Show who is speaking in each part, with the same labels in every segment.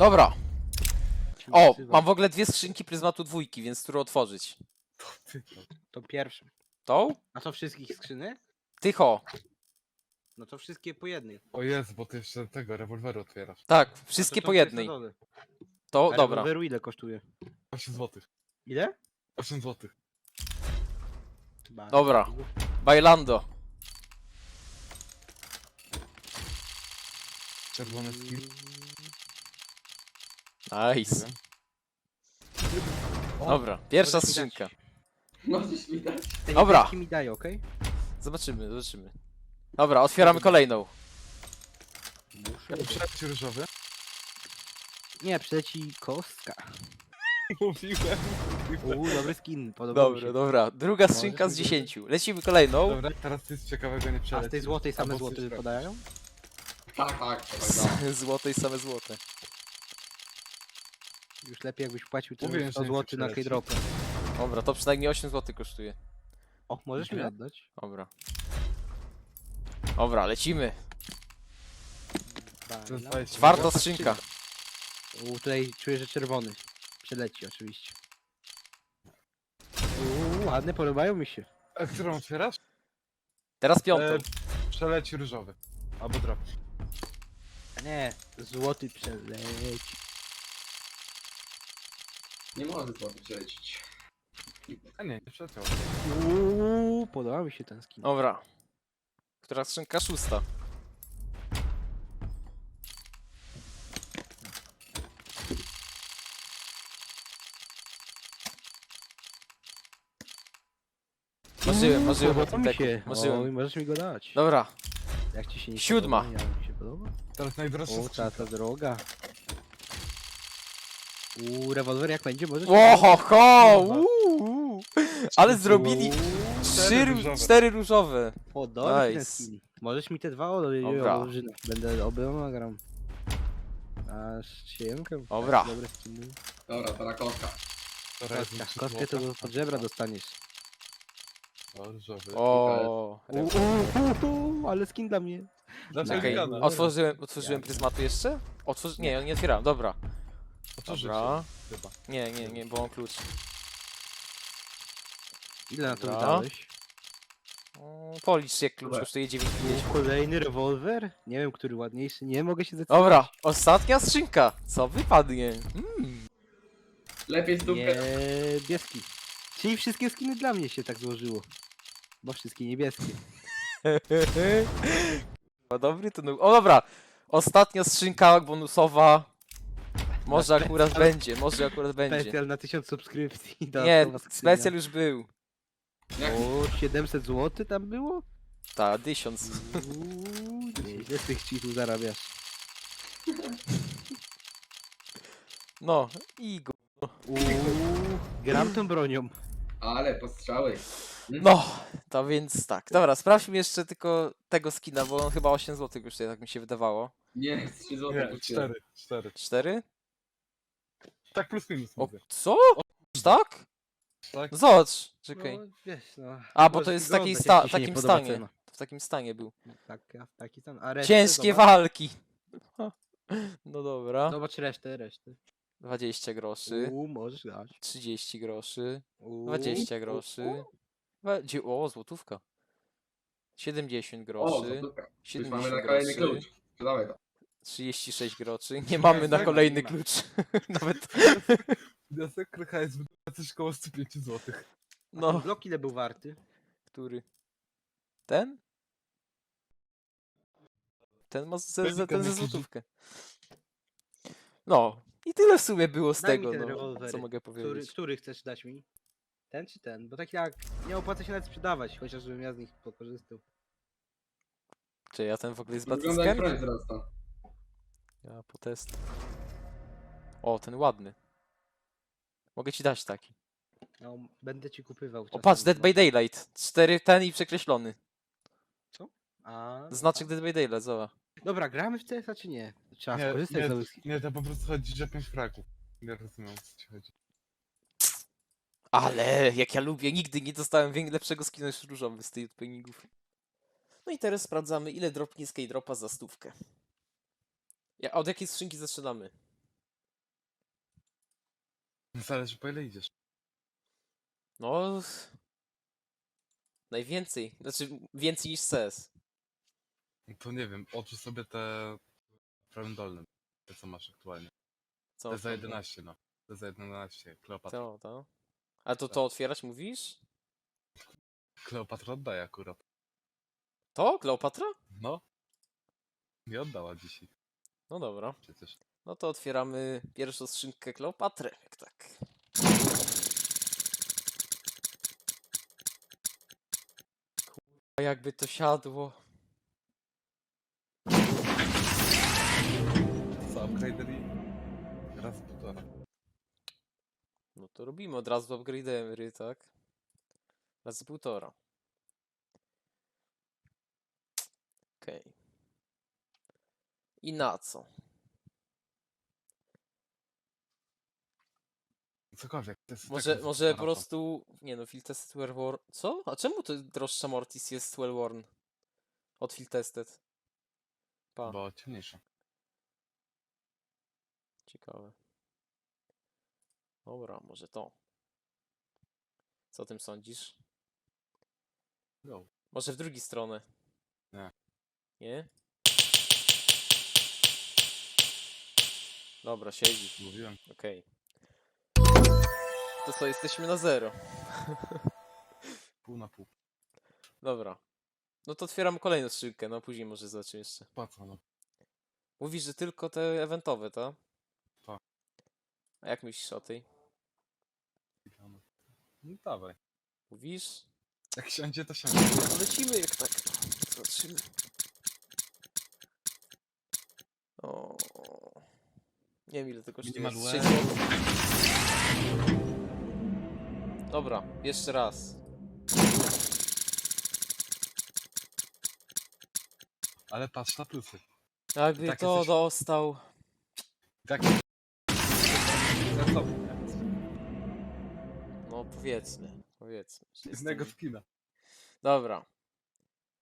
Speaker 1: Dobra. O, mam w ogóle dwie skrzynki pryzmatu dwójki, więc którą otworzyć?
Speaker 2: To pierwszą.
Speaker 1: Tą?
Speaker 2: A to wszystkich skrzynek?
Speaker 1: Tycho.
Speaker 2: No to wszystkie po jednej.
Speaker 3: O Jezu, bo ty jeszcze tego rewolweru otwierasz.
Speaker 1: Tak, wszystkie
Speaker 2: to
Speaker 1: po
Speaker 2: jest
Speaker 1: jednej. To,
Speaker 2: A
Speaker 1: dobra.
Speaker 2: rewolweru ile kosztuje?
Speaker 3: 8 zł.
Speaker 2: Ile?
Speaker 3: 8 zł.
Speaker 1: Dobra. Bailando.
Speaker 3: Czerwony skin.
Speaker 1: Nice. Dobra, pierwsza
Speaker 2: Możesz mi dać.
Speaker 1: skrzynka.
Speaker 4: Możesz mi dać?
Speaker 2: Te
Speaker 1: Dobra.
Speaker 2: niebieski mi daje, okej?
Speaker 1: Zobaczymy, zobaczymy. Dobra, otwieramy kolejną.
Speaker 2: Muszę.
Speaker 3: Przeleci różowy.
Speaker 2: Nie, przyleci kostka.
Speaker 3: Mówiłem.
Speaker 2: Uuu, dobry skin, podoba mi
Speaker 1: Dobra,
Speaker 2: się.
Speaker 1: dobra. Druga skrzynka z
Speaker 2: mi dać.
Speaker 1: 10. Lecimy kolejną.
Speaker 3: Dobra, teraz nic ciekawego nie
Speaker 2: Już lepiej jakbyś płacił
Speaker 3: Mówiłem,
Speaker 2: ten
Speaker 3: że
Speaker 2: 100
Speaker 3: nie chcę
Speaker 2: zł na
Speaker 3: przelecieć.
Speaker 2: K-dropę.
Speaker 1: Dobra, to przynajmniej 8 zł kosztuje.
Speaker 2: O, możesz mi oddać?
Speaker 1: Dobra. Dobra, lecimy.
Speaker 3: To jest
Speaker 2: Bajla.
Speaker 3: 20.
Speaker 1: Czwarta skrzynka.
Speaker 2: Uuu, tutaj czuję, że czerwony. Przeleci oczywiście. Uuu, ładne, podobają mi się.
Speaker 3: A którą otwierasz?
Speaker 1: Teraz piątą.
Speaker 3: E, przeleci różowy. Albo drop.
Speaker 2: Nie, złoty przeleci.
Speaker 4: Nie może przelecieć.
Speaker 3: A nie, nie przeleciał.
Speaker 2: Uuu, podoba mi się ten skin.
Speaker 1: Dobra. Która skrzynka? Szósta. Marzyłem, marzyłem o
Speaker 2: się.
Speaker 1: Marzyłem.
Speaker 2: Możesz mi go dać.
Speaker 1: Dobra,
Speaker 2: Jak ci się nie
Speaker 1: Siódma.
Speaker 2: Podoba, ja mi się podoba.
Speaker 3: Teraz najdroższa
Speaker 2: O, ta, ta droga. Uuu, rewolwer jak będzie, możesz...
Speaker 1: Oho, ho! uuu. Ale zrobili trzy,
Speaker 3: Cztery
Speaker 1: ró-
Speaker 3: różowe.
Speaker 1: cztery różowe.
Speaker 2: Się ten
Speaker 1: Nice.
Speaker 2: Możesz mi te dwa
Speaker 1: Dobra.
Speaker 2: Będę obydwa gram. Aż siemkę.
Speaker 1: Dobra.
Speaker 2: Dobre skiny.
Speaker 4: Dobra, teraz kotka.
Speaker 3: Teraz
Speaker 2: Kostka, kostkę to do pod żebra dostaniesz.
Speaker 3: O, różowy.
Speaker 1: O.
Speaker 2: Uuu, uuu, uuu, ale skin dla mnie.
Speaker 3: Dlaczego
Speaker 1: Okej,
Speaker 3: gada?
Speaker 1: otworzyłem, otworzyłem pryzmatu jeszcze? Otworzy... Nie, nie otwierałem, dobra.
Speaker 3: Otworzycie
Speaker 1: Dobra.
Speaker 3: chyba.
Speaker 1: Nie, nie, nie, bo mam klucz.
Speaker 2: Ile na to
Speaker 1: Dobra.
Speaker 2: wydałeś?
Speaker 1: Policz jak klucz
Speaker 4: Dobra.
Speaker 1: kosztuje 9,50.
Speaker 2: Uuu, Kolejny rewolwer? Nie wiem, który ładniejszy. Nie mogę się zdecydować.
Speaker 1: Dobra, ostatnia skrzynka. Co wypadnie? Mm.
Speaker 4: Lepiej stówkę.
Speaker 2: Niebieski. Czyli wszystkie skiny dla mnie się tak złożyło. Bo wszystkie niebieskie.
Speaker 1: Dobry to. O dobra, ostatnia skrzynka bonusowa. Może
Speaker 2: Na
Speaker 1: akurat
Speaker 2: specjal-
Speaker 1: będzie, może akurat będzie.
Speaker 2: Specjal na 1000 subskrypcji.
Speaker 1: Nie, specjal już był.
Speaker 4: Jak
Speaker 2: O, 700 zł tam było?
Speaker 1: Ta, tysiąc.
Speaker 2: Uuu, nieźle z tych cheatów zarabiasz.
Speaker 1: No, i go.
Speaker 2: Uuu, gram tą bronią.
Speaker 4: Ale postrzały.
Speaker 1: No, to więc tak. Dobra, sprawdźmy jeszcze tylko tego skina, bo on chyba 8 zł już tak mi się wydawało.
Speaker 4: Nie, 3 zł.
Speaker 3: Nie, 4, 4.
Speaker 1: 4?
Speaker 3: Tak plus minus
Speaker 1: O,
Speaker 3: mówię.
Speaker 1: co? Tak?
Speaker 3: Tak?
Speaker 1: Zobacz, czekaj.
Speaker 2: No, wiesz, no.
Speaker 1: A, bo to jest w takiej sta takim stanie.
Speaker 2: cena.
Speaker 1: W takim stanie był.
Speaker 2: Tak, ja- taki stan. A resztę,
Speaker 1: Ciężkie
Speaker 2: zobacz.
Speaker 1: walki. No dobra.
Speaker 2: Zobacz resztę, resztę.
Speaker 1: 20 groszy.
Speaker 2: Uuu, możesz dać.
Speaker 1: 30 groszy.
Speaker 2: Uuu,
Speaker 1: 20 groszy. Dwa- dzie- O, złotówka. 70
Speaker 4: O,
Speaker 1: groszy.
Speaker 4: złotówka. Już
Speaker 1: 70
Speaker 4: mamy na kolejny
Speaker 1: groszy.
Speaker 4: klucz. Sprzedawaj to.
Speaker 1: 36 groszy. Nie mamy na kolejny klucz. Nawet.
Speaker 3: Wniosek krycha jest coś koło 105 zł.
Speaker 2: No.
Speaker 1: No.
Speaker 2: Blok ile był warty?
Speaker 1: Który? Ten? Ten ma ze,
Speaker 3: Ten
Speaker 1: ze, ten ze złotówkę. No. I tyle w sumie było z
Speaker 2: Daj mi
Speaker 1: tego,
Speaker 2: ten
Speaker 1: no.
Speaker 2: rewolwer.
Speaker 1: Co mogę
Speaker 2: Który,
Speaker 1: powiedzieć?
Speaker 2: który chcesz dać mi? Ten czy ten? Bo tak jak nie opłaca się nawet sprzedawać, chociażbym ja z nich pokorzystał.
Speaker 1: Czy ja ten w ogóle jest
Speaker 4: Wygląda jak
Speaker 1: batyskem?
Speaker 4: broń wzrasta.
Speaker 1: Ja po test. O, ten ładny. Mogę ci dać taki.
Speaker 2: No, będę ci kupywał.
Speaker 1: O,
Speaker 2: czasem,
Speaker 1: patrz, Dead by. Daylight. Cztery ten i przekreślony.
Speaker 2: A,
Speaker 1: Znaczek Dead by Daylight, zobacz.
Speaker 2: Dobra, gramy w CS-a czy nie? Trzeba
Speaker 3: Nie,
Speaker 2: skorzystać
Speaker 3: nie, nie, to po prostu chodzi, że 5 fragów. Nie rozumiem o co ci chodzi.
Speaker 1: Ale jak ja lubię, nigdy nie dostałem wię- lepszego skina niż różowy z tej odpojningów. No i teraz sprawdzamy, ile dropnie z dropa za stówkę. Ja, od jakiej skrzynki zaczynamy?
Speaker 3: Zależy po ile idziesz.
Speaker 1: No. Najwięcej. Znaczy więcej niż CS.
Speaker 3: No To nie wiem, odrzuć sobie te w prawym dolnym. Te co masz aktualnie.
Speaker 1: Co
Speaker 3: Te za
Speaker 1: tam?
Speaker 3: 11 no. Te za 11. Kleopatra.
Speaker 1: To, to. A to
Speaker 3: Tak.
Speaker 1: to otwierać mówisz?
Speaker 3: Kleopatra oddaje akurat.
Speaker 1: To? Kleopatra?
Speaker 3: No. Nie oddała dzisiaj
Speaker 1: No dobra. No to otwieramy pierwszą skrzynkę Kleopatry. Jak tak. Kurwa, jakby to siadło.
Speaker 3: Co, upgradery? Raz półtora.
Speaker 1: No to robimy od razu upgrade'ery, tak? Razy półtora. Okej. I na co?
Speaker 3: Cokolwiek. to jest
Speaker 1: Może,
Speaker 3: tak
Speaker 1: może po prostu. Nie no, Field Tested Well Worn. Co? A czemu to droższa Mortis jest Well Worn? Od Field Tested. Pa,
Speaker 3: Bo ciemniejsza.
Speaker 1: ciekawe. Dobra, może to. Co o tym sądzisz?
Speaker 3: Go.
Speaker 1: Może w drugą stronę.
Speaker 3: Nie.
Speaker 1: Nie? Dobra, siedzi.
Speaker 3: Mówiłem.
Speaker 1: Okej. To co, jesteśmy na zero.
Speaker 3: Pół na pół.
Speaker 1: Dobra. No to otwieram kolejną skrzynkę, no później może zobaczymy jeszcze.
Speaker 3: Co no?
Speaker 1: Mówisz, że tylko te eventowe, tak?
Speaker 3: Tak.
Speaker 1: A jak myślisz o tej?
Speaker 3: No dawaj.
Speaker 1: Mówisz?
Speaker 3: Jak siądzie to siądzie.
Speaker 1: No lecimy jak tak. Zobaczymy. O. Nie wiem ile to kosztuje.
Speaker 3: Minimal wear.
Speaker 1: Dobra, jeszcze raz.
Speaker 3: Ale patrz na plusy. Tak
Speaker 1: to
Speaker 3: jesteś-
Speaker 1: dostał.
Speaker 3: Tak. Nie?
Speaker 1: No powiedzmy, powiedzmy. że
Speaker 3: Z
Speaker 1: jestem-
Speaker 3: innego skina.
Speaker 1: Dobra.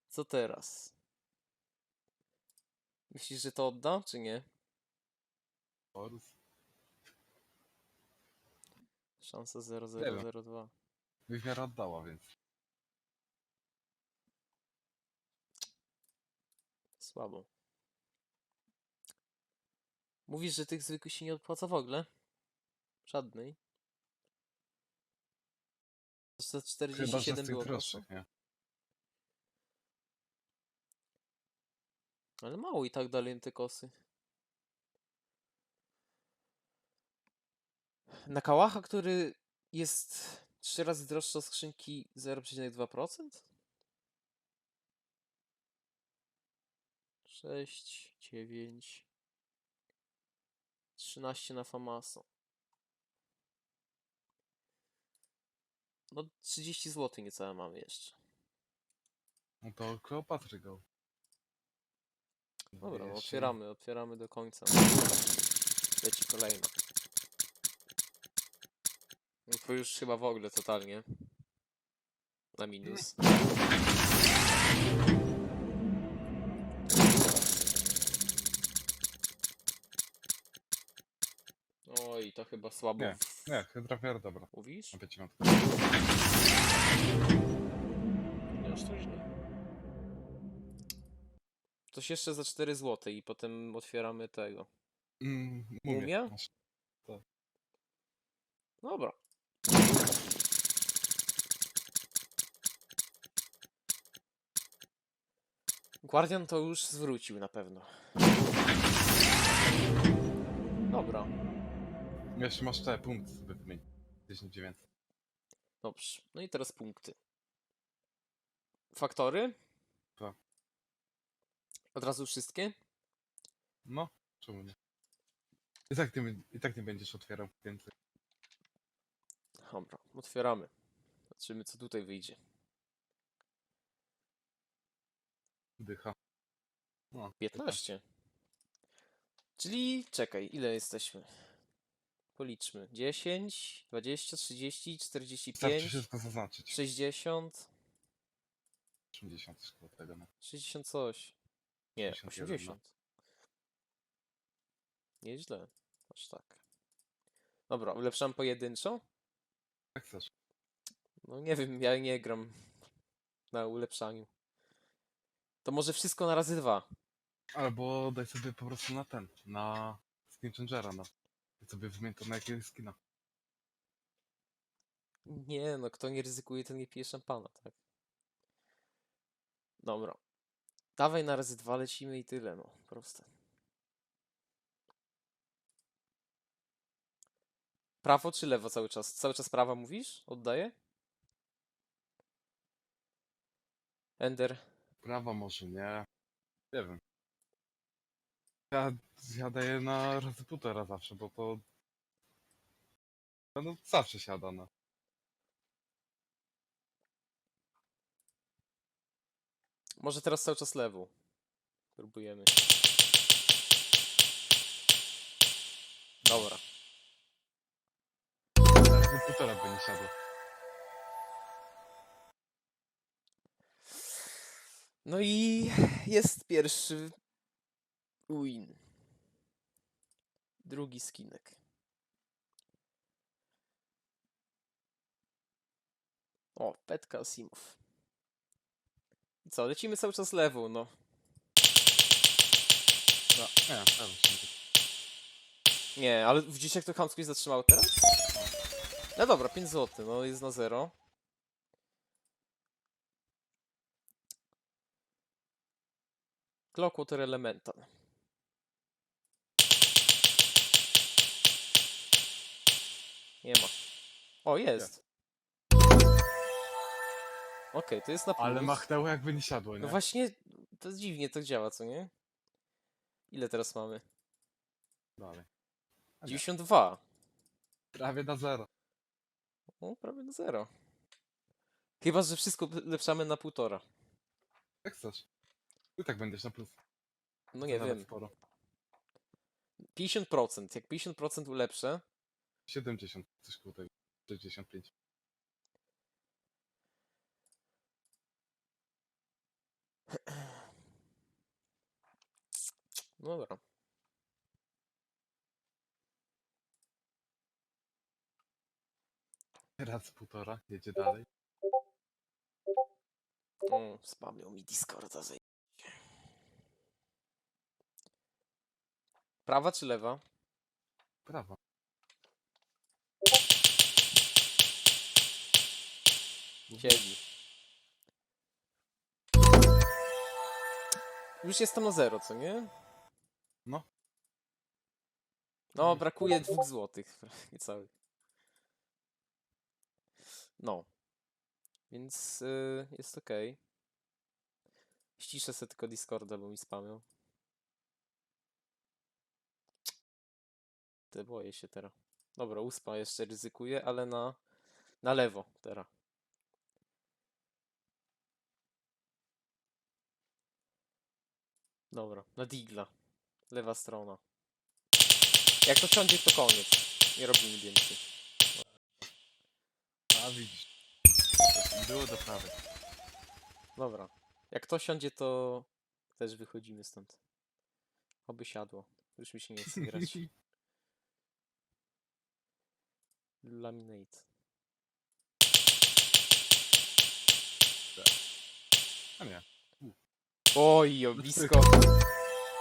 Speaker 1: Co teraz? Myślisz, że to odda, czy nie?
Speaker 3: Horus.
Speaker 1: Szansa
Speaker 3: wiem.
Speaker 1: 0002.
Speaker 3: W miarę oddała, więc.
Speaker 1: Słabo. Mówisz, że tych zwykłych się nie opłaca w ogóle? Żadnej. Za
Speaker 3: Chyba, że
Speaker 1: 47
Speaker 3: z tych
Speaker 1: było
Speaker 3: droższych, nie?
Speaker 1: Ale mało i tak dalej te kosy. Na kałacha, który jest 3 razy droższy od skrzynki 0,2%? 6, 9, 13 na Famaso. No 30 zł niecałe mamy jeszcze.
Speaker 3: No to Kleopatry go.
Speaker 1: Dobra, no otwieramy, otwieramy do końca. Leci kolejna. To już chyba w ogóle totalnie. Na minus. Oj, to chyba słabo.
Speaker 3: Nie, Nie, Hydrafier dobra.
Speaker 1: Mówisz?
Speaker 3: Na.
Speaker 1: Nie aż to źle. Coś jeszcze za 4 zł i potem otwieramy tego.
Speaker 3: Mm,
Speaker 1: Mumia?
Speaker 3: Masz-
Speaker 1: Dobra. Guardian to już zwrócił na pewno. Dobra,
Speaker 3: Jeszcze masz te punkty sobie wymienić. 1900.
Speaker 1: dobrze. No i teraz punkty. Faktory?
Speaker 3: Tak.
Speaker 1: Od razu wszystkie?
Speaker 3: No, czemu nie? I tak, ty, I tak nie będziesz otwierał więcej.
Speaker 1: Dobra, otwieramy. Zobaczymy co tutaj wyjdzie.
Speaker 3: Dycha.
Speaker 1: 15. Czyli czekaj, ile jesteśmy? Policzmy. 10, 20, 30,
Speaker 3: Wystarczy
Speaker 1: 45,
Speaker 3: wszystko zaznaczyć.
Speaker 1: 60,
Speaker 3: 80 też koło tego, no.
Speaker 1: 60 coś. Nie,
Speaker 3: 81,
Speaker 1: 80. Nieźle. Aż tak. Dobra, ulepszam pojedynczo?
Speaker 3: Jak chcesz.
Speaker 1: No nie wiem, ja nie gram na ulepszaniu. To może wszystko na razy dwa.
Speaker 3: Albo daj sobie po prostu na ten, na skin changera, no. I sobie wymień to na jakiegoś skina.
Speaker 1: Nie, no kto nie ryzykuje, ten nie pije szampana, tak? Dobra. Dawaj na razy dwa lecimy i tyle, no. Proste. Prawo czy lewo cały czas? Cały czas prawa mówisz? Oddaję? Ender.
Speaker 3: Prawa może, nie. Nie wiem. Ja, ja daję na razy półtora zawsze, bo to... No zawsze siada, no.
Speaker 1: Może teraz cały czas lewo. Próbujemy. Dobra.
Speaker 3: Razy półtora by nie siadło.
Speaker 1: No i jest pierwszy win. Drugi skinek. O, Petka. I co, lecimy cały czas lewą, no.
Speaker 3: No, nie,
Speaker 1: ale widzicie jak to chamsko się zatrzymało teraz? No dobra, 5 zł, no jest na 0. Clockwater Elemental. Nie ma. O, jest. Okej, to jest na plus.
Speaker 3: Ale machnęło jakby nie siadło, nie?
Speaker 1: No właśnie, to dziwnie to działa, co nie? Ile teraz mamy?
Speaker 3: Dalej. A nie.
Speaker 1: 92.
Speaker 3: Prawie na zero.
Speaker 1: O, prawie na zero. Chyba, że wszystko lepszamy na półtora.
Speaker 3: Jak chcesz. I tak będziesz na plus.
Speaker 1: No nie
Speaker 3: nawet
Speaker 1: wiem.
Speaker 3: Sporo.
Speaker 1: 50%. Jak 50% ulepszę,
Speaker 3: 70, coś koło tego. 65.
Speaker 1: no dobra.
Speaker 3: Raz półtora, jedzie dalej.
Speaker 1: O, spamią mi Discorda. zaj- Prawa czy lewa?
Speaker 3: Prawa.
Speaker 1: Siedzi. Już jestem na zero, co nie?
Speaker 3: No.
Speaker 1: No, brakuje dwóch złotych. Niecałych. No. Więc y, jest ok. Ściszę sobie tylko Discorda, bo mi spamią. Te boję się teraz. Dobra, uspa jeszcze ryzykuję, ale na, na lewo teraz. Dobra, na Digla. Lewa strona. Jak to wsiądzie, to koniec. Nie robimy więcej.
Speaker 3: A widzisz. Było do prawej.
Speaker 1: Dobra. Jak to siądzie, to też wychodzimy stąd. Oby siadło. Już mi się nie chce grać. Laminate.
Speaker 3: A nie.
Speaker 1: Oj, o blisko.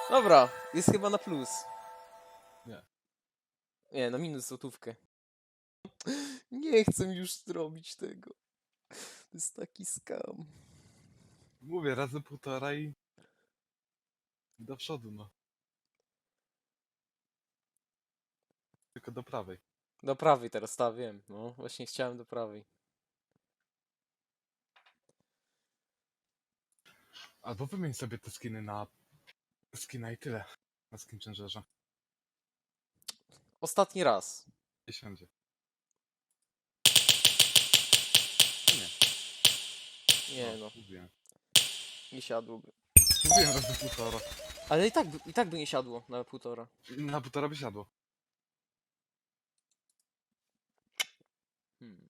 Speaker 1: Dobra, jest chyba na plus.
Speaker 3: Nie.
Speaker 1: Nie, na minus złotówkę. Nie chcę już zrobić tego. To jest taki skam.
Speaker 3: Mówię, razy półtora i... i do przodu, no. Tylko do prawej.
Speaker 1: Do prawej teraz, ta wiem. No, właśnie chciałem do prawej.
Speaker 3: Albo wymień sobie te skiny na... skina i tyle. Na skin changerze.
Speaker 1: Ostatni raz.
Speaker 3: Nie siądzie.
Speaker 1: Nie no,
Speaker 3: Mówiłem.
Speaker 1: nie siadłoby.
Speaker 3: Mówiłem razy półtora.
Speaker 1: Ale i tak, by- i tak by nie siadło na półtora.
Speaker 3: Na półtora by siadło.
Speaker 1: Hmm.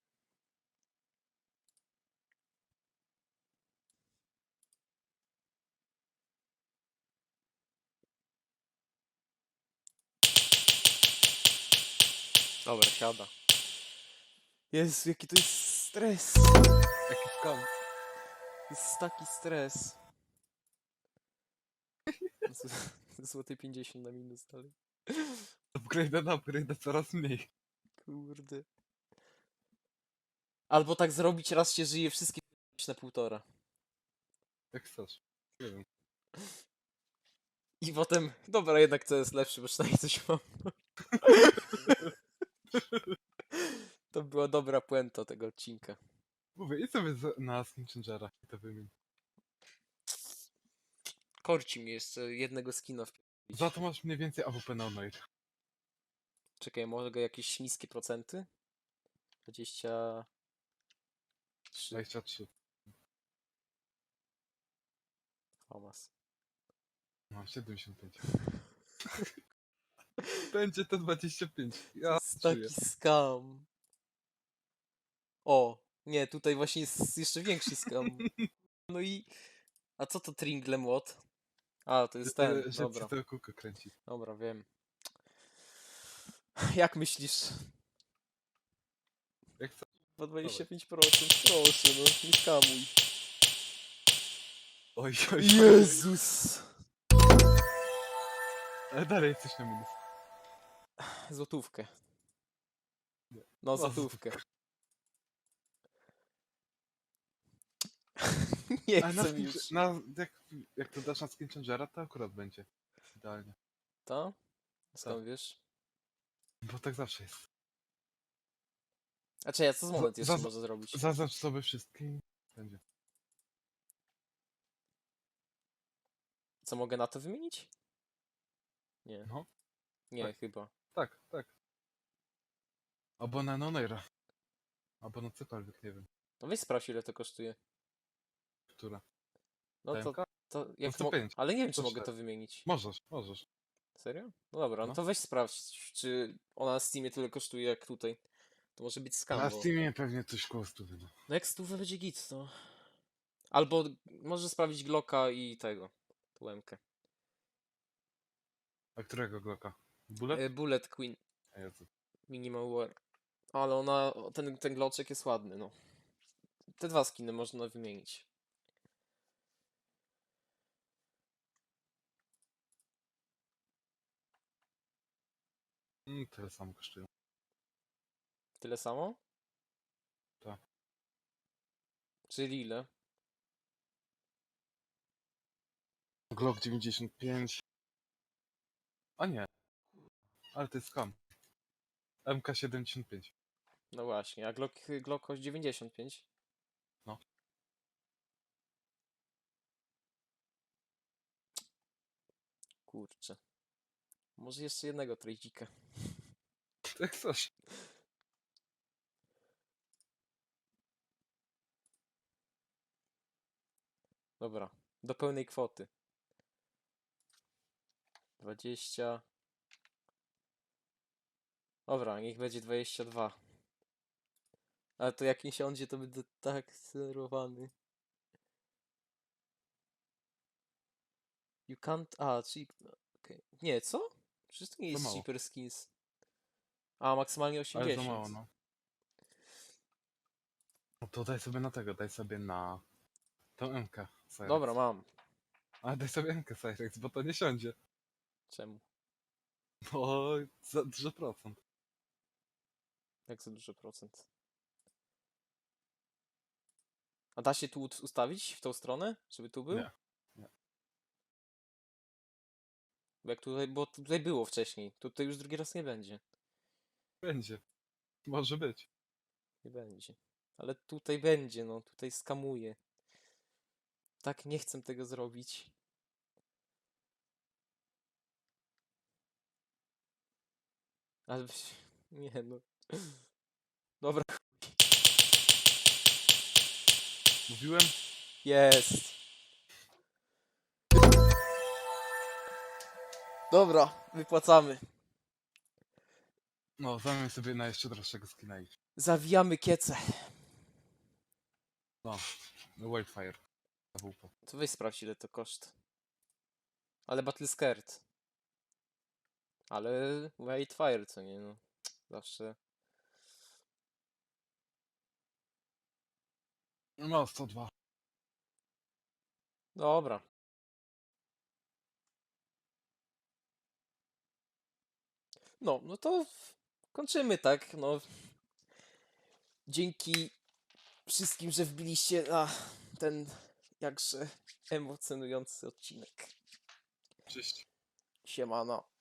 Speaker 1: Dobra, siada. Jezu, jaki to jest stres.
Speaker 3: Jaki skam.
Speaker 1: Jest taki stres. Z- Złoty 50 na minus dalej.
Speaker 3: Upgrade na upgrade coraz mniej.
Speaker 1: Kurde. Albo tak zrobić, raz się żyje, wszystkie na półtora.
Speaker 3: Jak chcesz. Nie wiem.
Speaker 1: I potem, dobra, jednak to jest lepszy, bo przynajmniej coś mam. To była dobra puenta tego odcinka.
Speaker 3: Mówię, i sobie za- na Skin Changera i to wymień.
Speaker 1: Korci mi jeszcze jednego skina w
Speaker 3: Za to masz mniej więcej AWP na Onoir.
Speaker 1: Czekaj, mogę jakieś niskie procenty? 20...
Speaker 3: 23.
Speaker 1: Thomas.
Speaker 3: No, 75. Będzie to 25. Ja czuję.
Speaker 1: taki skam. O, nie, tutaj właśnie jest jeszcze większy skam. No i... A co to Tringle Młot? A, to jest ten,
Speaker 3: Że
Speaker 1: dobra.
Speaker 3: ci to kółko kręci.
Speaker 1: Dobra, wiem. Jak myślisz?
Speaker 3: Jak chcesz.
Speaker 1: Po 25%, proszę, no, nie skamuj.
Speaker 3: Oj, oj, oj.
Speaker 1: Jezus!
Speaker 3: Ale dalej jesteś na minus.
Speaker 1: Złotówkę. No, złotówkę. nie
Speaker 3: Ale na,
Speaker 1: chcę
Speaker 3: skin,
Speaker 1: już.
Speaker 3: na jak, jak to dasz na Skin Changera, to akurat będzie. Idealnie.
Speaker 1: To? Skąd wiesz?
Speaker 3: Bo tak zawsze jest.
Speaker 1: A czy ja co z moment jeszcze
Speaker 3: za-
Speaker 1: może zrobić?
Speaker 3: Zaznacz sobie wszystkie i będzie.
Speaker 1: Co mogę na to wymienić? Nie.
Speaker 3: No.
Speaker 1: Nie,
Speaker 3: tak.
Speaker 1: chyba.
Speaker 3: Tak, tak. Albo na Nonaira. Albo na cokolwiek, nie wiem.
Speaker 1: No weź sprawdź ile to kosztuje.
Speaker 3: Która.
Speaker 1: No to,
Speaker 3: TMK?
Speaker 1: to jak
Speaker 3: to
Speaker 1: mo-
Speaker 3: pięć.
Speaker 1: Ale nie wiem czy
Speaker 3: To
Speaker 1: mogę to wymienić.
Speaker 3: Możesz, możesz.
Speaker 1: Serio? No dobra, no
Speaker 3: No.
Speaker 1: to weź sprawdź, czy ona na Steamie tyle kosztuje jak tutaj. To może być skam,
Speaker 3: Na
Speaker 1: bo...
Speaker 3: Steamie pewnie coś koło stówy, no.
Speaker 1: No jak stówę będzie git, to... Albo może sprawdzić Glocka i tego, tą Łemkę.
Speaker 3: A którego Glocka? Bullet?
Speaker 1: E, Bullet Queen,
Speaker 3: A Jezu.
Speaker 1: Minimal War. Ale ona, ten, ten gloczek jest ładny, no. Te dwa skiny można wymienić.
Speaker 3: Mm, tyle samo kosztują.
Speaker 1: Tyle samo?
Speaker 3: Tak.
Speaker 1: Czyli ile?
Speaker 3: Glock 95. A nie. Ale to jest skam. MK75.
Speaker 1: No właśnie, a Glock, Glock kosztuje 95?
Speaker 3: No.
Speaker 1: Kurczę. Może jeszcze jednego trejdzika.
Speaker 3: Tak chcesz.
Speaker 1: Dobra, do pełnej kwoty. 20. Dobra, niech będzie 22. Ale to jak nie siądzie, to będę tak sterowany. You can't... A, cheap... Okay. Nie, co? Przecież to nie jest cheaper skins. A, maksymalnie 80.
Speaker 3: Ale za mało, no. No to daj sobie na tego, daj sobie na tą MK. Cyrex.
Speaker 1: Dobra, mam.
Speaker 3: A daj sobie MK Cyrex, bo to nie siądzie.
Speaker 1: Czemu?
Speaker 3: Bo za dużo procent.
Speaker 1: Jak za dużo procent? A da się tu ut- ustawić w tą stronę, żeby tu był?
Speaker 3: Nie, nie.
Speaker 1: Bo jak tutaj, bo tutaj było wcześniej, tutaj już drugi raz nie będzie.
Speaker 3: Będzie. Może być.
Speaker 1: Nie będzie. Ale tutaj będzie, no tutaj skamuje. Tak nie chcę tego zrobić. Ale nie no. Dobra,
Speaker 3: Mówiłem?
Speaker 1: Jest. Dobra, wypłacamy.
Speaker 3: No, zamiast sobie na jeszcze droższego skina iść.
Speaker 1: Zawijamy kiece.
Speaker 3: No, Wildfire. AWP.
Speaker 1: To weź sprawdź ile to koszt. Ale Battle Skirt. Ale White Fire, co nie no. Zawsze.
Speaker 3: Ma 102.
Speaker 1: Dobra. No, no to kończymy, tak? No. Dzięki wszystkim, że wbiliście na ten jakże emocjonujący odcinek.
Speaker 3: Cześć.
Speaker 1: Siemano.